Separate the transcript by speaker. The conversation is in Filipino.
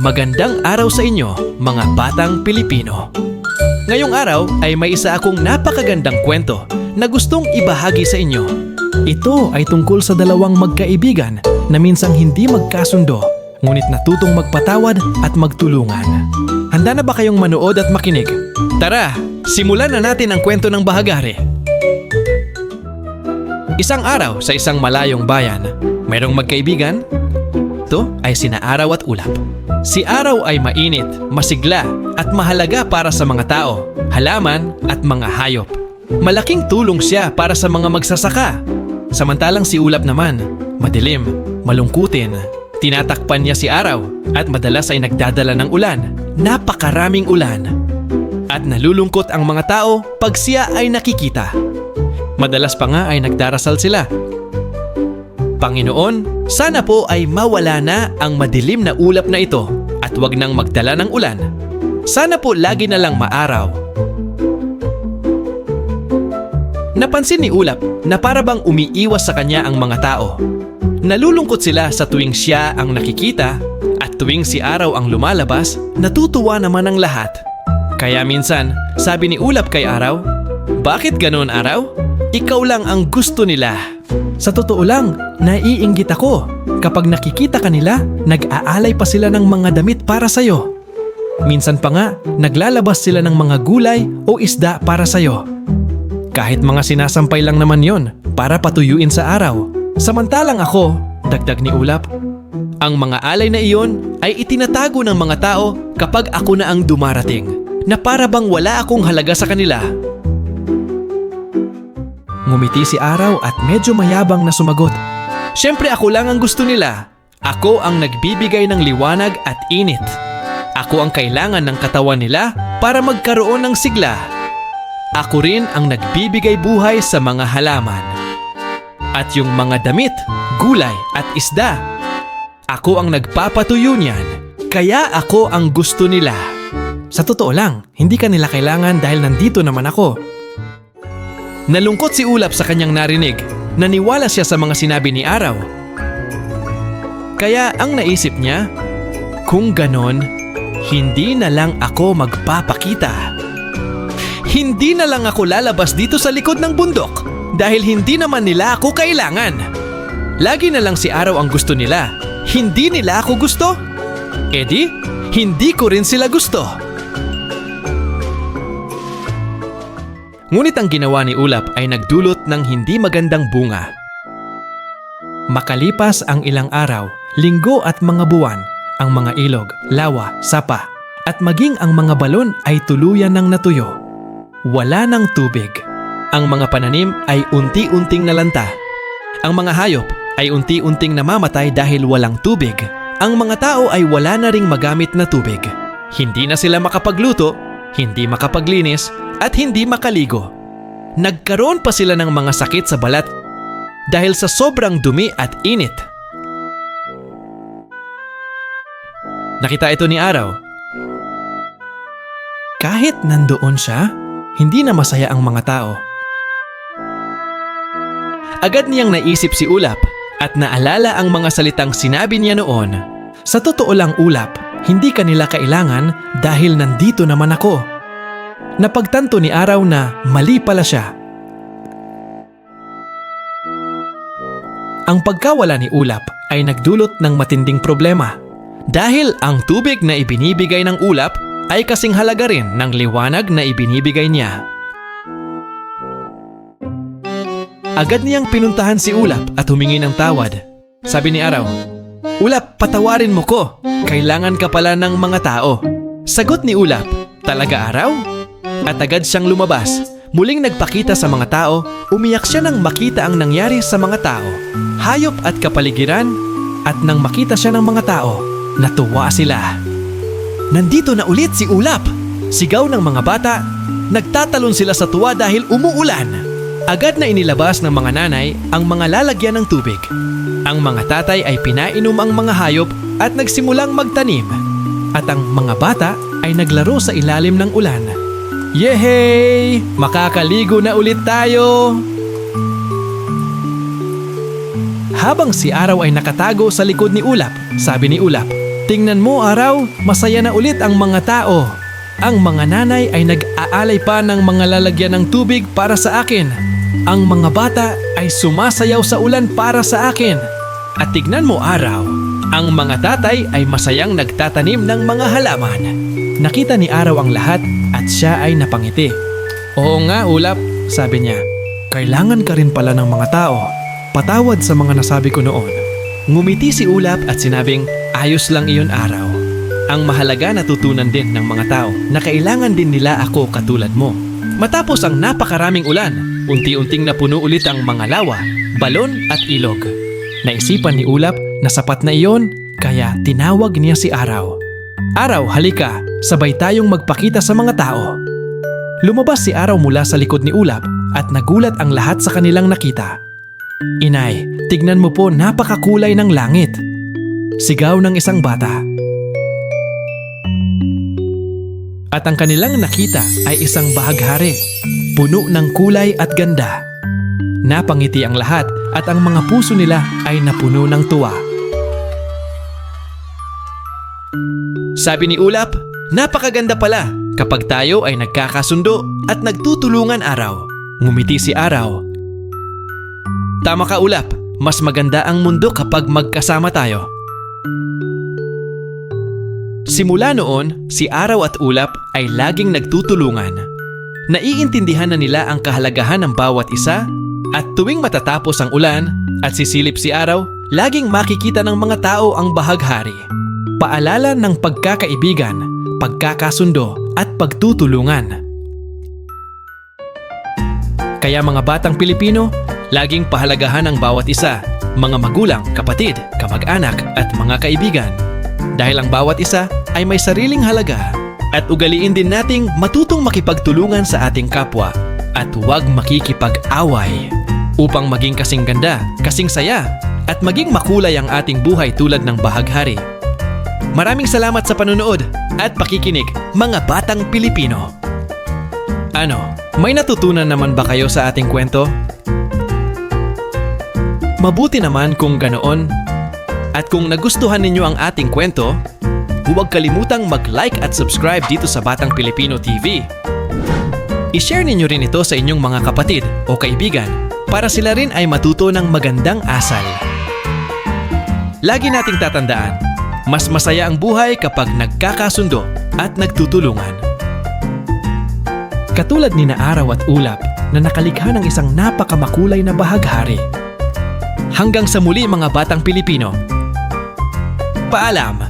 Speaker 1: Magandang araw sa inyo, mga batang Pilipino. Ngayong araw ay may isa akong napakagandang kwento na gustong ibahagi sa inyo. Ito ay tungkol sa dalawang magkaibigan na minsang hindi magkasundo, ngunit natutong magpatawad at magtulungan. Handa na ba kayong manood at makinig? Tara, simulan na natin ang kwento ng bahagari. Isang araw sa isang malayong bayan, mayroong magkaibigan ito ay sina Araw at Ulap. Si Araw ay mainit, masigla at mahalaga para sa mga tao, halaman at mga hayop. Malaking tulong siya para sa mga magsasaka. Samantalang si Ulap naman, madilim, malungkutin. Tinatakpan niya si Araw at madalas ay nagdadala ng ulan. Napakaraming ulan. At nalulungkot ang mga tao pag siya ay nakikita. Madalas pa nga ay nagdarasal sila Panginoon, sana po ay mawala na ang madilim na ulap na ito at wag nang magdala ng ulan. Sana po lagi na lang maaraw. Napansin ni Ulap na para bang umiiwas sa kanya ang mga tao. Nalulungkot sila sa tuwing siya ang nakikita at tuwing si Araw ang lumalabas, natutuwa naman ang lahat. Kaya minsan, sabi ni Ulap kay Araw, Bakit ganon Araw? Ikaw lang ang gusto nila. Sa totoo lang, naiinggit ako. Kapag nakikita kanila, nag-aalay pa sila ng mga damit para sa'yo. Minsan pa nga, naglalabas sila ng mga gulay o isda para sa'yo. Kahit mga sinasampay lang naman yon para patuyuin sa araw. Samantalang ako, dagdag ni Ulap, ang mga alay na iyon ay itinatago ng mga tao kapag ako na ang dumarating, na para bang wala akong halaga sa kanila Ngumiti si Araw at medyo mayabang na sumagot. Siyempre ako lang ang gusto nila. Ako ang nagbibigay ng liwanag at init. Ako ang kailangan ng katawan nila para magkaroon ng sigla. Ako rin ang nagbibigay buhay sa mga halaman. At yung mga damit, gulay at isda. Ako ang nagpapatuyo niyan. Kaya ako ang gusto nila. Sa totoo lang, hindi ka nila kailangan dahil nandito naman ako. Nalungkot si Ulap sa kanyang narinig. Naniwala siya sa mga sinabi ni Araw. Kaya ang naisip niya, kung ganon, hindi na lang ako magpapakita. Hindi na lang ako lalabas dito sa likod ng bundok dahil hindi naman nila ako kailangan. Lagi na lang si Araw ang gusto nila. Hindi nila ako gusto. E di, hindi ko rin sila gusto. Ngunit ang ginawa ni Ulap ay nagdulot ng hindi magandang bunga. Makalipas ang ilang araw, linggo at mga buwan, ang mga ilog, lawa, sapa, at maging ang mga balon ay tuluyan ng natuyo. Wala ng tubig. Ang mga pananim ay unti-unting nalanta. Ang mga hayop ay unti-unting namamatay dahil walang tubig. Ang mga tao ay wala na ring magamit na tubig. Hindi na sila makapagluto, hindi makapaglinis, at hindi makaligo. Nagkaroon pa sila ng mga sakit sa balat dahil sa sobrang dumi at init. Nakita ito ni Araw. Kahit nandoon siya, hindi na masaya ang mga tao. Agad niyang naisip si Ulap at naalala ang mga salitang sinabi niya noon. Sa totoo lang Ulap, hindi kanila kailangan dahil nandito naman ako. Napagtanto ni Araw na mali pala siya. Ang pagkawala ni Ulap ay nagdulot ng matinding problema. Dahil ang tubig na ibinibigay ng Ulap ay kasing halaga rin ng liwanag na ibinibigay niya. Agad niyang pinuntahan si Ulap at humingi ng tawad. Sabi ni Araw, Ulap, patawarin mo ko. Kailangan ka pala ng mga tao. Sagot ni Ulap, talaga Araw? At agad siyang lumabas. Muling nagpakita sa mga tao, umiyak siya nang makita ang nangyari sa mga tao. Hayop at kapaligiran, at nang makita siya ng mga tao, natuwa sila. Nandito na ulit si Ulap! Sigaw ng mga bata, nagtatalon sila sa tuwa dahil umuulan. Agad na inilabas ng mga nanay ang mga lalagyan ng tubig. Ang mga tatay ay pinainom ang mga hayop at nagsimulang magtanim. At ang mga bata ay naglaro sa ilalim ng ulan. Yehey! Makakaligo na ulit tayo! Habang si Araw ay nakatago sa likod ni Ulap, sabi ni Ulap, Tingnan mo araw, masaya na ulit ang mga tao. Ang mga nanay ay nag-aalay pa ng mga lalagyan ng tubig para sa akin. Ang mga bata ay sumasayaw sa ulan para sa akin. At tignan mo araw, ang mga tatay ay masayang nagtatanim ng mga halaman. Nakita ni Araw ang lahat at siya ay napangiti. Oo nga, Ulap, sabi niya. Kailangan ka rin pala ng mga tao. Patawad sa mga nasabi ko noon. Ngumiti si Ulap at sinabing, ayos lang iyon araw. Ang mahalaga natutunan din ng mga tao na kailangan din nila ako katulad mo. Matapos ang napakaraming ulan, unti-unting napuno ulit ang mga lawa, balon at ilog. Naisipan ni Ulap na sapat na iyon, kaya tinawag niya si Araw. Araw, halika, sabay tayong magpakita sa mga tao. Lumabas si Araw mula sa likod ni Ulap at nagulat ang lahat sa kanilang nakita. Inay, tignan mo po napakakulay ng langit. Sigaw ng isang bata. At ang kanilang nakita ay isang bahaghari, puno ng kulay at ganda. Napangiti ang lahat at ang mga puso nila ay napuno ng tuwa. Sabi ni Ulap, napakaganda pala kapag tayo ay nagkakasundo at nagtutulungan araw. Ngumiti si Araw. Tama ka Ulap, mas maganda ang mundo kapag magkasama tayo. Simula noon, si Araw at Ulap ay laging nagtutulungan. Naiintindihan na nila ang kahalagahan ng bawat isa at tuwing matatapos ang ulan at sisilip si Araw, laging makikita ng mga tao ang bahaghari. Paalala ng pagkakaibigan, pagkakasundo at pagtutulungan. Kaya mga batang Pilipino, laging pahalagahan ang bawat isa, mga magulang, kapatid, kamag-anak at mga kaibigan. Dahil ang bawat isa ay may sariling halaga at ugaliin din nating matutong makipagtulungan sa ating kapwa at huwag makikipag-away upang maging kasing ganda, kasing saya at maging makulay ang ating buhay tulad ng bahaghari. Maraming salamat sa panonood at pakikinig mga batang Pilipino. Ano, may natutunan naman ba kayo sa ating kwento? Mabuti naman kung ganoon. At kung nagustuhan ninyo ang ating kwento, huwag kalimutang mag-like at subscribe dito sa Batang Pilipino TV. I-share ninyo rin ito sa inyong mga kapatid o kaibigan para sila rin ay matuto ng magandang asal. Lagi nating tatandaan, mas masaya ang buhay kapag nagkakasundo at nagtutulungan. Katulad ni na Araw at Ulap na nakalikha ng isang napakamakulay na bahaghari. Hanggang sa muli mga batang Pilipino. Paalam!